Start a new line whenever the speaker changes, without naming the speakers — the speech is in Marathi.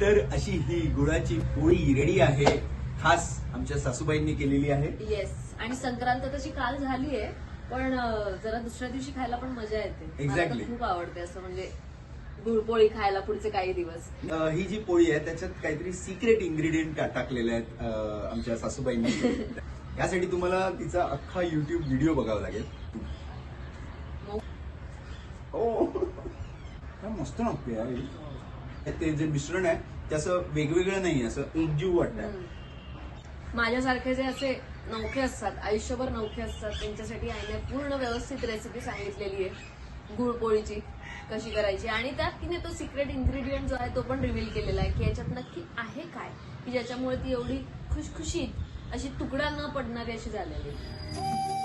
तर अशी ही गुळाची पोळी रेडी आहे खास आमच्या सासूबाईंनी केलेली आहे.
येस आणि संक्रांत तशी काल झाली आहे पण जरा दुसऱ्या दिवशी खायला पण मजा येते. मला तर
Exactly.
खूप आवडते असं म्हणजे गुळपोळी खायला पुढचे काही दिवस.
अं, ही जी पोळी आहे त्याच्यात काहीतरी सिक्रेट इन्ग्रेडियंट टाकलेले आहेत अं, आमच्या सासूबाईंनी. यासाठी तुम्हाला तिचा अख्खा युट्यूब व्हिडिओ बघावा लागेल. ओ काय मस्त यार. ही. ते जे मिश्रण आहे ते असं वेगवेगळं नाही असं एकजीव वाटतंय.
माझ्यासारखे जे असे नौखे असतात आयुष्यभर नौखे असतात त्यांच्यासाठी आईने पूर्ण व्यवस्थित रेसिपी सांगितलेली आहे. गुळपोळीची कशी करायची आणि त्यात तिने तो सिक्रेट इन्ग्रेडियंट जो आहे तो पण रिव्हील केलेला आहे की याच्यात नक्की आहे काय? की ज्याच्यामुळे ती एवढी खुशखुशीत अशी तुकडा न पडणारी अशी झालेली आहे.